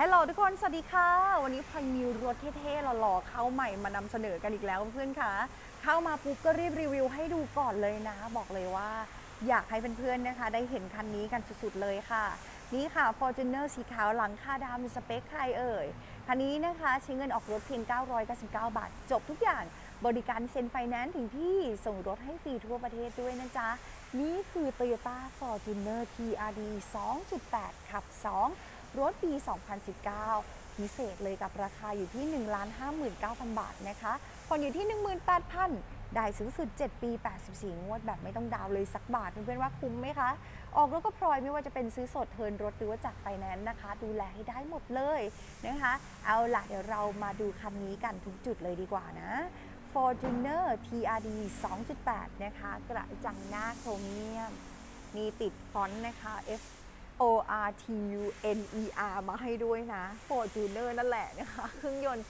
ฮัลโหลทุกคน สวัสดีค่ะ วันนี้พลอยมีรถเท่ๆหล่อๆเข้าใหม่มานำเสนอกันอีกแล้วเพื่อนๆค่ะ เข้ามาปุ๊บก็รีบรีวิวให้ดูก่อนเลยนะ บอกเลยว่า อยากให้เพื่อนๆนะคะ ได้เห็นคันนี้กันสุดๆเลยค่ะ นี่ค่ะ Fortuner สีขาวหลังคาดำสเปคใครเอ่ย คันนี้นะคะใช้เงินออกรถเพียง 999 บาท จบทุกอย่างบริการเซ็นไฟแนนซ์ถึงที่ส่งรถให้ฟรีทั่วประเทศด้วยนะจ๊ะ นี่คือ Toyota Fortuner TRD 2.8 ขับ 2 รถปี 2019 พิเศษเลยกับราคาอยู่ที่ 1,59,000 บาทนะคะผ่อนอยู่ที่ 18,000 ได้สูงสุด 7 ปี 84 งวดแบบไม่ต้องดาวน์เลยสักบาท เพื่อนๆว่าคุ้มไหมคะ ออกรถก็พลอยไม่ว่าจะเป็นซื้อสดเทินรถหรือว่าจากไฟแนนซ์นะคะ ดูแลให้ได้หมดเลยนะคะ เอาล่ะเดี๋ยวเรามาดูคันนี้กันทุกจุดเลยดีกว่านะ Fortuner TRD 2.8 นะคะ กระจังหน้าโครเมียม มีติดฟอนต์นะคะ F O R T U N E R มาให้ด้วยนะ Fortuner นั่นแหละนะคะเครื่องยนต์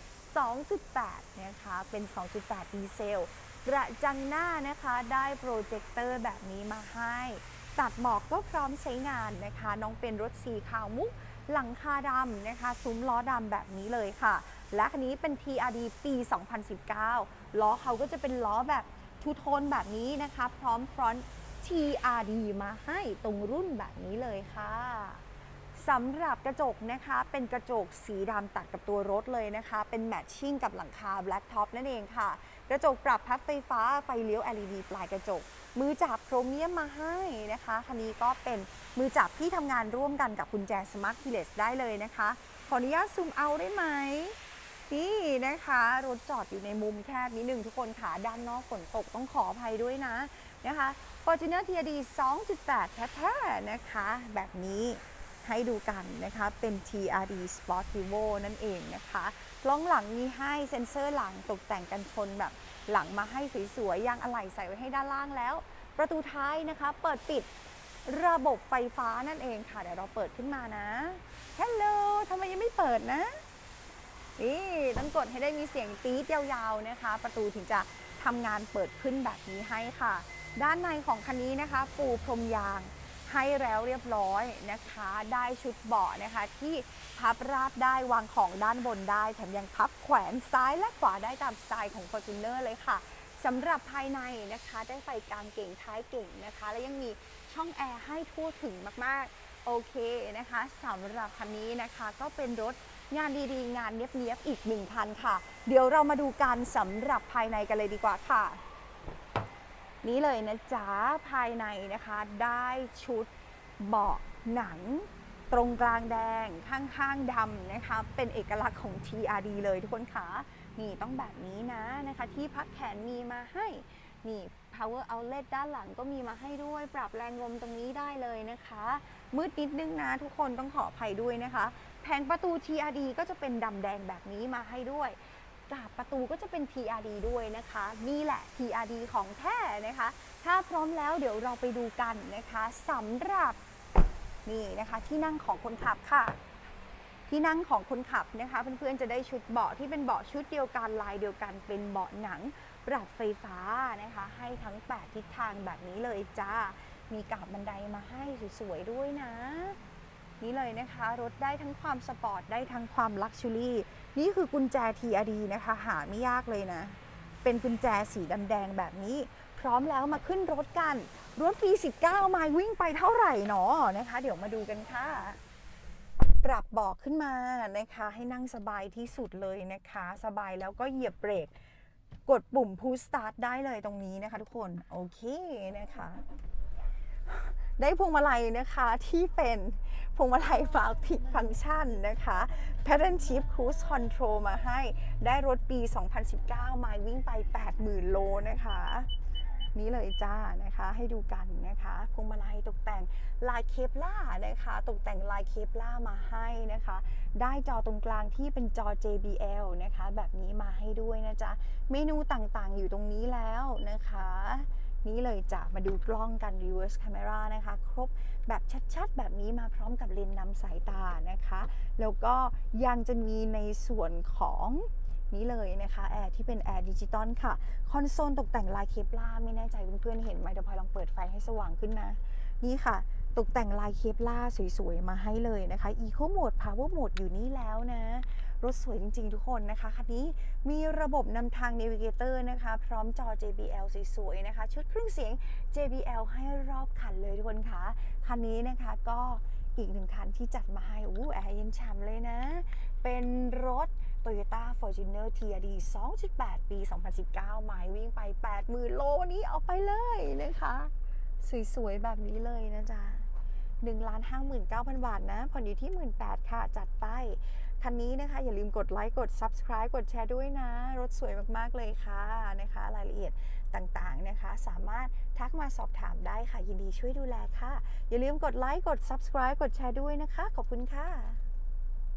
2.8 นะคะ เป็น 2.8 ดีเซล กระจังหน้านะคะได้โปรเจคเตอร์แบบนี้มาให้ ตัดหมอกก็พร้อมใช้งานนะคะ น้องเป็นรถสีขาวมุก หลังคาดำนะคะ ซุ้มล้อดำแบบนี้เลยค่ะ และคันนี้เป็น TRD ปี 2019 ล้อเขาก็จะเป็นล้อแบบทูโทนแบบนี้นะคะ พร้อมฟรอนต์ TRD มาให้ตรงรุ่นแบบนี้เลยค่ะสำหรับกระจกนะคะเป็นกระจกสีดำตัดกับตัวรถเลยนะคะ เป็นแมทชิ่งกับหลังคา Black Top นั่นเองค่ะ กระจกปรับพับไฟฟ้าไฟเลี้ยว LED ปลายกระจก มือจับโครเมียมมาให้นะคะคันนี้ก็เป็นมือจับที่ทำงานร่วมกันกับกุญแจ Smart Keyless ได้เลยนะคะ ขออนุญาตซูมเอาได้ไหม นะคะรถจอดอยู่ในมุมแคบนิดนึงทุกคนขาด้านนอกฝนตกต้องขออภัยด้วยนะนะคะ Fortuner TRD 2.8 แท้ๆนะคะ แบบนี้ให้ดูกันนะคะเป็น TRD Sportivo นั่นเองนะคะล้องหลังมีให้เซ็นเซอร์หลังตกแต่งกันชนแบบหลังมาให้สวยๆยางอะไหล่ใส่ไว้ให้ด้านล่างแล้ว ประตูท้ายนะคะ เปิดปิดระบบไฟฟ้านั่นเองค่ะ เดี๋ยวเราเปิดขึ้นมานะฮัลโหลทำไมยังไม่เปิดนะ นี่ต้องกดให้ได้มีเสียงตี๊ดยาวๆนะคะ ประตูถึงจะทำงานเปิดขึ้นแบบนี้ให้ค่ะ ด้านในของคันนี้นะคะ ปูพรมยางให้แล้วเรียบร้อยนะคะ ได้ชุดเบาะนะคะ ที่พับราบได้วางของด้านบนได้ แถมยังพับแขวนซ้ายและขวาได้ตามสไตล์ของ Fortuner เลยค่ะสำหรับภายในนะคะ ได้ไฟกลางเก่งท้ายเก่งนะคะ และยังมีช่องแอร์ให้ทั่วถึงมากๆ โอเคนะคะสำหรับคันนี้นะคะก็เป็นรถ งานดีๆ งานเนียบๆอีกหนึ่งคันค่ะ เดี๋ยวเรามาดูกันสำหรับภายในกันเลยดีกว่าค่ะ นี่เลยนะจ๊ะ ภายในนะคะ ได้ชุดเบาะหนัง ตรงกลางแดงข้างๆดำนะคะ เป็นเอกลักษณ์ของ TRD เลยทุกคนค่ะนี่ต้องแบบนี้นะนะคะ ที่พักแขนมีมาให้ นี่ power outlet ด้านหลังก็มีมาให้ด้วย ปรับแรงลมตรงนี้ได้เลยนะคะ มืดนิดนึงนะทุกคนต้องขออภัยด้วยนะคะ แผงประตู TRD ก็จะเป็นดำแดงแบบนี้มาให้ด้วยกาบประตูก็จะเป็น TRD ด้วยนะคะ นี่แหละ TRD ของแท้นะคะ ถ้าพร้อมแล้วเดี๋ยวเราไปดูกันนะคะสำหรับนี่นะคะที่นั่งของคนขับค่ะ ที่นั่งของคนขับนะคะ เพื่อนๆจะได้ชุดเบาะที่เป็นเบาะชุดเดียวกันลายเดียวกันเป็นเบาะหนัง ปรับไฟฟ้านะคะ ให้ทั้ง 8 ทิศทางแบบนี้เลยจ้า มีกาบบันไดมาให้สวยๆด้วยนะ นี่เลยนะคะ รถได้ทั้งความสปอร์ต ได้ทั้งความลักชัวรี่ นี่คือกุญแจ TRD นะคะ หาไม่ยากเลยนะ เป็นกุญแจสีดำแดงแบบนี้ พร้อมแล้วมาขึ้นรถกันรถปี 19 ไมล์วิ่งไปเท่าไหร่หนอนะคะ เดี๋ยวมาดูกันค่ะปรับเบอกขึ้นมานะคะ ให้นั่งสบายที่สุดเลยนะคะ สบายแล้วก็เหยียบเบรก กดปุ่ม push start ได้เลยตรงนี้นะคะทุกคน โอเคนะคะ ได้พวงมาลัยนะคะที่เป็นพวงมาลัยฟาผิฟังก์ชันนะคะ Pattern Shift Cruise Control มาให้ได้รถปี 2019 มาวิ่งไป 80,000 โลนะคะ นี้เลยจ้านะคะ ให้ดูกันนะคะพวงมาลัยตกแต่งลายเคปล่านะคะ ตกแต่งลายเคปล่ามาให้นะคะ ได้จอตรงกลางที่เป็นจอ JBL นะคะ แบบนี้มาให้ด้วยนะจ๊ะเมนูต่างๆ อยู่ตรงนี้แล้วนะคะนี่เลยจะมาดูกล้องกัน reverse camera นะคะ ครบแบบชัดๆ แบบนี้มาพร้อมกับเลนส์นำสายตานะคะ แล้วก็ยังจะมีในส่วนของ นี้เลยนะคะแอร์ที่เป็นแอร์ดิจิตอลค่ะ คอนโซลตกแต่งลายเคปลาไม่แน่ใจเพื่อนๆเห็นไหมเดี๋ยวพลอยลองเปิดไฟให้สว่างขึ้นนะ นี่ค่ะ ตกแต่งลายเคปล่าสวยๆ มาให้เลยนะคะ Eco Mode Power Mode อยู่นี่แล้วนะ รถสวยจริงๆทุกคนนะคะ คันนี้มีระบบนำทาง Navigator นะคะ พร้อมจอ JBL สวยๆนะคะ ชุดเครื่องเสียง JBL ให้รอบคันเลยทุกคนคะคันนี้นะคะก็ อีกหนึ่งคันที่จัดมาให้อู้แอร์เย็นฉ่ำเลยนะ เป็นรถ Toyota Fortuner TRD 2.8 ปี 2019 หมายวิ่งไป 80,000 โลวันนี้เอาไปเลยนะคะ สวยๆ แบบนี้เลยนะจ๊ะ1ล้าน59,000 บาทนะ ผ่อนอยู่ที่ 18,000ค่ะ จัดไป คันนี้นะคะอย่าลืมกดไลค์กด Subscribe กดแชร์ด้วยนะ รถสวยมาก ๆ เลยค่ะนะคะ รายละเอียดต่างๆนะคะ สามารถทักมาสอบถามได้ค่ะ ยินดีช่วยดูแลค่ะ อย่าลืมกดไลค์กด Subscribe กดแชร์ด้วยนะคะ ขอบคุณค่ะ